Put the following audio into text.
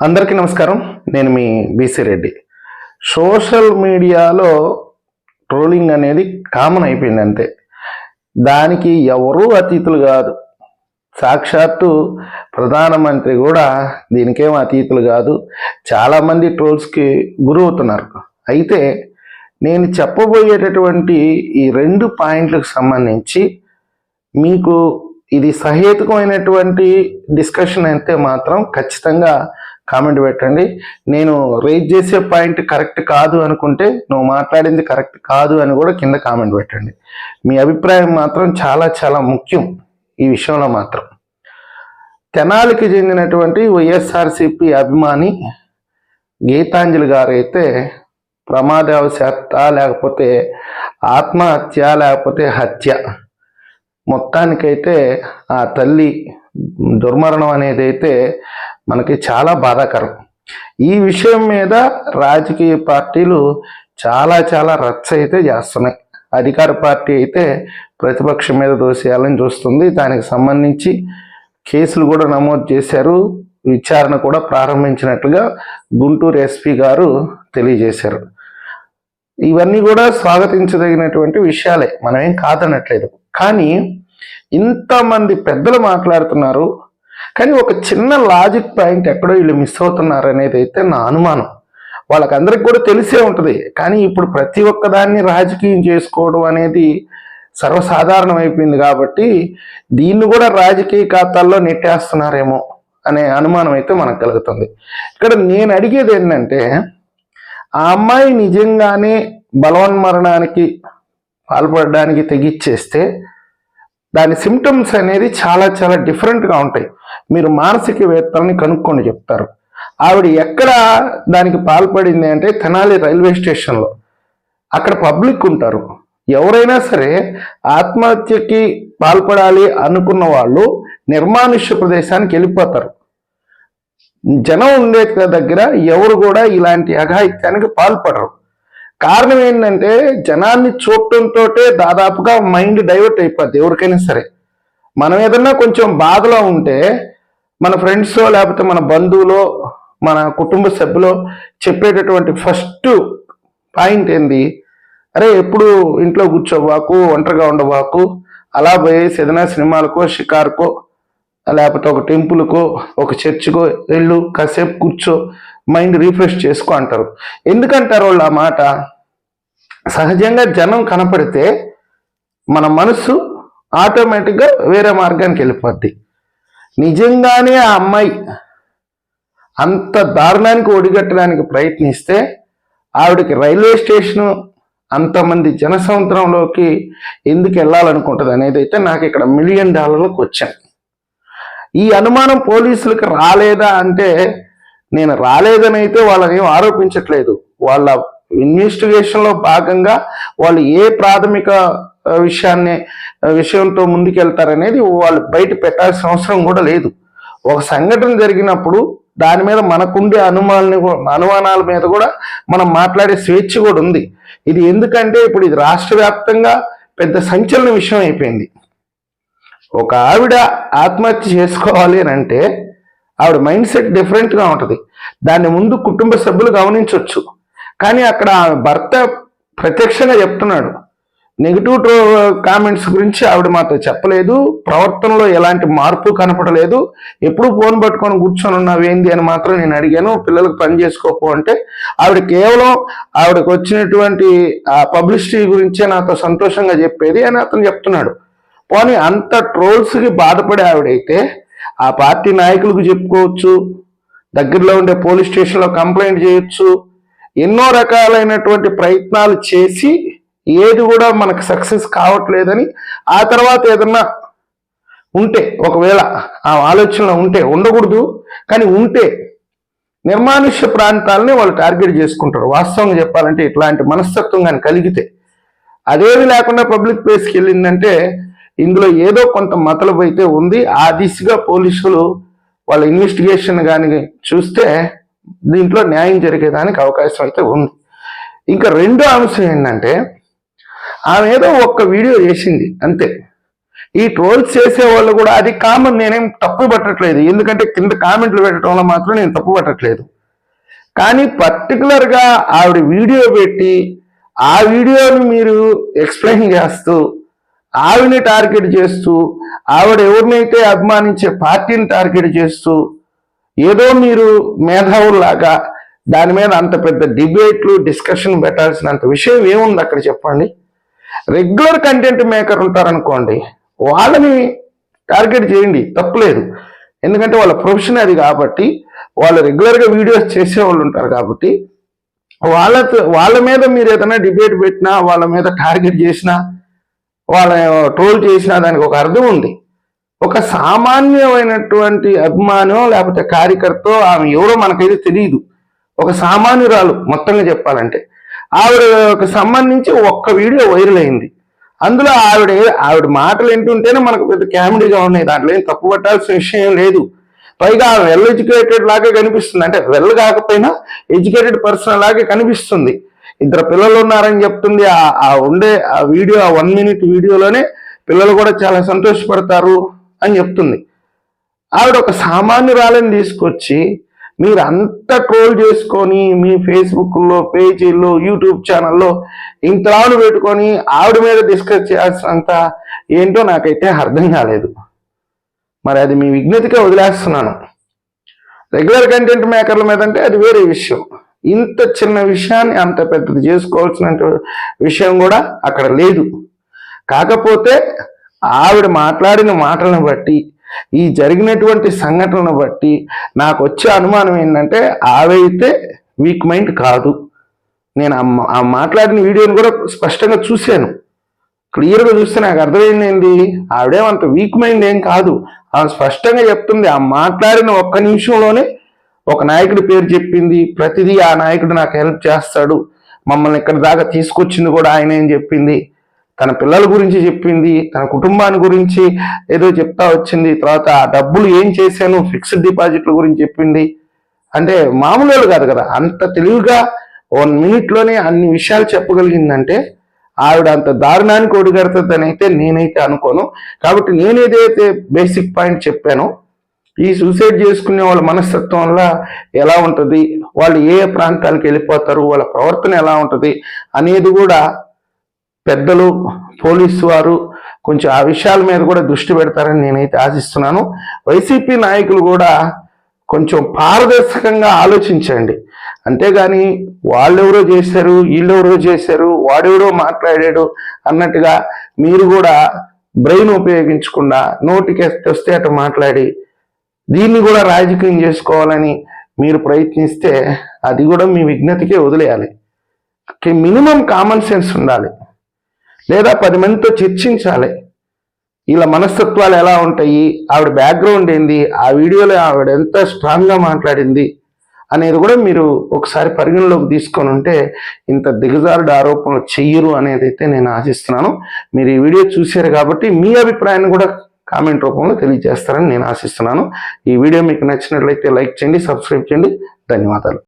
అందరికీ నమస్కారం. నేను మీ బీసీ రెడ్డి. సోషల్ మీడియాలో ట్రోలింగ్ అనేది కామన్ అయిపోయింది అంతే. దానికి ఎవరూ అతీతులు కాదు. సాక్షాత్తు ప్రధానమంత్రి కూడా దీనికేం అతీతులు కాదు. చాలామంది ట్రోల్స్కి గురవుతున్నారు. అయితే నేను చెప్పబోయేటటువంటి ఈ రెండు పాయింట్లకు సంబంధించి మీకు ఇది సహేతుకమైనటువంటి డిస్కషన్ అయితే మాత్రం ఖచ్చితంగా కామెంట్ పెట్టండి. నేను రేజ్ చేసే పాయింట్ కరెక్ట్ కాదు అనుకుంటే నువ్వు మాట్లాడింది కరెక్ట్ కాదు అని కూడా కింద కామెంట్ పెట్టండి. మీ అభిప్రాయం మాత్రం చాలా చాలా ముఖ్యం ఈ విషయంలో మాత్రం. తెనాలికి చెందినటువంటి వైఎస్ఆర్సిపి అభిమాని గీతాంజలి గారైతే ప్రమాదవశాత్త లేకపోతే ఆత్మహత్య లేకపోతే హత్య. మొత్తానికైతే ఆ తల్లి దుర్మరణం అనేది అయితే మనకి చాలా బాధాకరం. ఈ విషయం మీద రాజకీయ పార్టీలు చాలా చాలా రచ్చ అయితే చేస్తున్నాయి. అధికార పార్టీ అయితే ప్రతిపక్షం మీద దోసేయాలని చూస్తుంది. దానికి సంబంధించి కేసులు కూడా నమోదు చేశారు. విచారణ కూడా ప్రారంభించినట్లుగా గుంటూరు ఎస్పీ గారు తెలియజేశారు. ఇవన్నీ కూడా స్వాగతించదగినటువంటి విషయాలే. మనమేం కాదనట్లేదు. కానీ ఇంతమంది పెద్దలు మాట్లాడుతున్నారు. కానీ ఒక చిన్న లాజిక్ పాయింట్ ఎక్కడో వీళ్ళు మిస్ అవుతున్నారు అనేది అయితే నా అనుమానం. వాళ్ళకందరికి కూడా తెలిసే ఉంటుంది. కానీ ఇప్పుడు ప్రతి ఒక్కదాన్ని రాజకీయం చేసుకోవడం అనేది సర్వసాధారణం అయిపోయింది కాబట్టి దీన్ని కూడా రాజకీయ ఖాతాల్లో నెట్టేస్తున్నారేమో అనే అనుమానం అయితే మనకు కలుగుతుంది. ఇక్కడ నేను అడిగేది ఏంటంటే ఆ అమ్మాయి నిజంగానే బలవన్మరణానికి పాల్పడడానికి తెగిచ్చేస్తే దాని సిమ్టమ్స్ అనేది చాలా చాలా డిఫరెంట్గా ఉంటాయి. మీరు మానసికవేత్తలని కనుక్కొని చెప్తారు. ఆవిడ ఎక్కడ దానికి పాల్పడింది అంటే తెనాలి రైల్వే స్టేషన్లో. అక్కడ పబ్లిక్ ఉంటారు. ఎవరైనా సరే ఆత్మహత్యకి పాల్పడాలి అనుకున్న వాళ్ళు నిర్మానుష్య ప్రదేశానికి వెళ్ళిపోతారు. జనం ఉండే దగ్గర ఎవరు కూడా ఇలాంటి అఘాయిత్యానికి పాల్పడరు. కారణం ఏంటంటే జనాన్ని చూడటంతో దాదాపుగా మైండ్ డైవర్ట్ అయిపోద్ది ఎవరికైనా సరే. మనం ఏదన్నా కొంచెం బాధలో ఉంటే మన ఫ్రెండ్స్ లేకపోతే మన బంధువులో మన కుటుంబ సభ్యులో చెప్పేటటువంటి ఫస్ట్ పాయింట్ ఏంది? అరే ఎప్పుడు ఇంట్లో కూర్చోవాకు ఒంటరిగా ఉండవాకు అలా పోయేసి ఏదైనా సినిమాలకో షికార్కో లేకపోతే ఒక టెంపుల్కో ఒక చర్చ్కో వెళ్ళు కాసేపు కూర్చో మైండ్ రీఫ్రెష్ చేసుకో అంటారు. ఎందుకంటారు వాళ్ళు ఆ మాట? సహజంగా జనం కనపడితే మన మనసు ఆటోమేటిక్గా వేరే మార్గానికి వెళ్ళిపోద్ది. నిజంగానే ఆ అమ్మాయి అంత దారుణానికి ఒడిగట్టడానికి ప్రయత్నిస్తే ఆవిడకి రైల్వే స్టేషను అంతమంది జనసముద్రంలోకి ఎందుకు వెళ్ళాలనుకుంటుంది అనేది అయితే నాకు ఇక్కడ మిలియన్ డాలర్లకు వచ్చాను. ఈ అనుమానం పోలీసులకు రాలేదా అంటే నేను రాలేదని అయితే వాళ్ళని ఆరోపించట్లేదు. వాళ్ళ ఇన్వెస్టిగేషన్లో భాగంగా వాళ్ళు ఏ ప్రాథమిక విషయాన్ని విషయంతో ముందుకెళ్తారనేది వాళ్ళు బయట పెట్టాల్సిన అవసరం కూడా లేదు. ఒక సంఘటన జరిగినప్పుడు దాని మీద మనకుండే అనుమానాలని అనుమానాల మీద కూడా మనం మాట్లాడే స్వేచ్ఛ కూడా ఉంది. ఇది ఎందుకంటే ఇప్పుడు ఇది రాష్ట్ర వ్యాప్తంగా పెద్ద సంచలన విషయం అయిపోయింది. ఒక ఆవిడ ఆత్మహత్య చేసుకోవాలి అని అంటే ఆవిడ మైండ్ సెట్ డిఫరెంట్గా ఉంటుంది. దాన్ని ముందు కుటుంబ సభ్యులు గమనించవచ్చు కానీ అక్కడ భర్త ప్రత్యక్షంగా చెప్తున్నాడు. నెగిటివ్ కామెంట్స్ గురించి ఆవిడ మాతో చెప్పలేదు. ప్రవర్తనలో ఎలాంటి మార్పు కనపడలేదు. ఎప్పుడు ఫోన్ పట్టుకొని కూర్చొని ఉన్నావేంది అని మాత్రం నేను అడిగాను. పిల్లలకు పని చేసుకోకు అంటే ఆవిడ కేవలం ఆవిడకి వచ్చినటువంటి ఆ పబ్లిసిటీ గురించే నాతో సంతోషంగా చెప్పేది అని అతను చెప్తున్నాడు. పోనీ అంత ట్రోల్స్కి బాధపడే ఆవిడైతే ఆ పార్టీ నాయకులకు చెప్పుకోవచ్చు దగ్గరలో ఉండే పోలీస్ స్టేషన్లో కంప్లైంట్ చేయొచ్చు ఎన్నో రకాలైనటువంటి ప్రయత్నాలు చేసి ఏది కూడా మనకు సక్సెస్ కావట్లేదని ఆ తర్వాత ఏదన్నా ఉంటే ఒకవేళ ఆ ఆలోచనలో ఉంటే ఉండకూడదు. కానీ ఉంటే నిర్మానుష్య ప్రాంతాలని వాళ్ళు టార్గెట్ చేసుకుంటారు. వాస్తవంగా చెప్పాలంటే ఇట్లాంటి మనస్తత్వం కానీ కలిగితే. అదేమి లేకుండా పబ్లిక్ ప్లేస్కి వెళ్ళిందంటే ఇందులో ఏదో కొంత మతలబైతే ఉంది. ఆ దిశగా పోలీసులు వాళ్ళ ఇన్వెస్టిగేషన్ కానీ చూస్తే దీంట్లో న్యాయం జరిగేదానికి అవకాశం అయితే ఉంది. ఇంకా రెండో అంశం ఏంటంటే ఆమె ఏదో ఒక్క వీడియో చేసింది అంతే. ఈ ట్రోల్స్ చేసే వాళ్ళు కూడా అది కామన్ నేనేం తప్పు పట్టట్లేదు. ఎందుకంటే కింద కామెంట్లు పెట్టడం వల్ల మాత్రం నేను తప్పు పట్టట్లేదు. కానీ పర్టికులర్గా ఆవిడ వీడియో పెట్టి ఆ వీడియోని మీరు ఎక్స్ప్లెయిన్ చేస్తూ ఆవిడని టార్గెట్ చేస్తూ ఆవిడ ఎవరినైతే అభిమానించే పార్టీని టార్గెట్ చేస్తూ ఏదో మీరు మేధావుల్లాగా దాని మీద అంత పెద్ద డిబేట్లు డిస్కషన్ పెట్టాల్సినంత విషయం ఏముంది అక్కడ చెప్పండి? రెగ్యులర్ కంటెంట్ మేకర్ ఉంటారనుకోండి వాళ్ళని టార్గెట్ చేయండి తప్పులేదు. ఎందుకంటే వాళ్ళ ప్రొఫెషన్ అది కాబట్టి వాళ్ళు రెగ్యులర్గా వీడియోస్ చేసే వాళ్ళు ఉంటారు కాబట్టి వాళ్ళతో వాళ్ళ మీద మీరు ఏదైనా డిబేట్ పెట్టినా వాళ్ళ మీద టార్గెట్ చేసినా వాళ్ళ ట్రోల్ చేసినా దానికి ఒక అర్థం ఉంది. ఒక సామాన్యమైనటువంటి అభిమానం లేకపోతే కార్యకర్త ఆమె ఎవరో మనకైతే తెలియదు ఒక సామాన్యురాలు మొత్తంగా చెప్పాలంటే. ఆవిడకు సంబంధించి ఒక్క వీడియో వైరల్ అయింది. అందులో ఆవిడ ఆవిడ మాటలు వింటుంటేనే మనకు పెద్ద కామెడీగా ఉన్నాయి. దాంట్లో ఏం తప్పు పట్టాల్సిన విషయం లేదు. పైగా వెల్ ఎడ్యుకేటెడ్ లాగా కనిపిస్తుంది. అంటే వెల్ కాకపోయినా ఎడ్యుకేటెడ్ పర్సన్ లాగే కనిపిస్తుంది. ఇద్దరు పిల్లలు ఉన్నారని చెప్తుంది. ఆ- ఆ ఉండే ఆ వీడియో ఆ వన్ మినిట్ వీడియోలోనే పిల్లలు కూడా చాలా సంతోషపడతారు. అని చెప్తుంది. ఆవిడ ఒక సామాన్యురాలని తీసుకొచ్చి మీరు అంత ట్రోల్ చేసుకొని మీ ఫేస్బుక్లో పేజీల్లో యూట్యూబ్ ఛానల్లో ఇంతలాను పెట్టుకొని ఆవిడ మీద డిస్కస్ చేయాల్సినంత ఏంటో నాకైతే అర్థం కాలేదు. మరి అది మీ విజ్ఞతగా వదిలేస్తున్నాను. రెగ్యులర్ కంటెంట్ మేకర్ల మీద అంటే అది వేరే విషయం. ఇంత చిన్న విషయాన్ని అంత పెద్దది చేసుకోవాల్సిన విషయం కూడా అక్కడ లేదు. కాకపోతే ఆవిడ మాట్లాడిన మాటలను బట్టి ఈ జరిగినటువంటి సంఘటనను బట్టి నాకు వచ్చే అనుమానం ఏంటంటే ఆవైతే వీక్ మైండ్ కాదు. నేను ఆ మాట్లాడిన వీడియోని కూడా స్పష్టంగా చూశాను. క్లియర్గా చూస్తే నాకు అర్థమైంది ఏంటి ఆవిడేమంత వీక్ మైండ్ ఏం కాదు. ఆమె స్పష్టంగా చెప్తుంది ఆ మాట్లాడిన ఒక్క నిమిషంలోనే ఒక నాయకుడి పేరు చెప్పింది. ప్రతిదీ ఆ నాయకుడు నాకు హెల్ప్ చేస్తాడు. మమ్మల్ని ఇక్కడ దాకా తీసుకొచ్చింది కూడా ఆయన ఏం చెప్పింది. తన పిల్లల గురించి చెప్పింది తన కుటుంబాన్ని గురించి ఏదో చెప్తా వచ్చింది తర్వాత ఆ డబ్బులు ఏం చేశాను ఫిక్స్డ్ డిపాజిట్ల గురించి చెప్పింది. అంటే మామూలు కాదు కదా అంత తెలివిగా వన్ మినిట్లోనే అన్ని విషయాలు చెప్పగలిగిందంటే ఆవిడ అంత దారుణానికి ఒడిగడుతుందని అయితే నేనైతే అనుకోను. కాబట్టి నేను ఏదైతే బేసిక్ పాయింట్ చెప్పానో ఈ సూసైడ్ చేసుకునే వాళ్ళ మనస్తత్వం వల్ల ఎలా ఉంటుంది వాళ్ళు ఏ ఏ ప్రాంతాలకు వెళ్ళిపోతారు వాళ్ళ ప్రవర్తన ఎలా ఉంటుంది అనేది కూడా పెద్దలు పోలీసు వారు కొంచెం ఆ విషయాల మీద కూడా దృష్టి పెడతారని నేనైతే ఆశిస్తున్నాను. వైసీపీ నాయకులు కూడా కొంచెం పారదర్శకంగా ఆలోచించండి. అంతేగాని వాళ్ళెవరో చేశారు వీళ్ళెవరో చేశారు వాడెవరో మాట్లాడాడు అన్నట్టుగా మీరు కూడా బ్రెయిన్ ఉపయోగించకుండా నోటికి వస్తే అటు మాట్లాడి దీన్ని కూడా రాజకీయం చేసుకోవాలని మీరు ప్రయత్నిస్తే అది కూడా మీ విజ్ఞతకే వదిలేయాలి. మినిమం కామన్ సెన్స్ ఉండాలి. లేదా పది మందితో చర్చించాలి. వీళ్ళ మనస్తత్వాలు ఎలా ఉంటాయి? ఆవిడ బ్యాక్గ్రౌండ్ ఏంది? ఆ వీడియోలో ఆవిడ ఎంత స్ట్రాంగ్గా మాట్లాడింది? అనేది కూడా మీరు ఒకసారి పరిగణలోకి తీసుకొని ఉంటే ఇంత దిగజారుడు ఆరోపణలు చెయ్యరు అనేది అయితే నేను ఆశిస్తున్నాను. మీరు ఈ వీడియో చూశారు కాబట్టి మీ అభిప్రాయాన్ని కూడా కామెంట్ రూపంలో తెలియజేస్తారని నేను ఆశిస్తున్నాను. ఈ వీడియో మీకు నచ్చినట్లయితే లైక్ చేయండి సబ్స్క్రైబ్ చేయండి. ధన్యవాదాలు.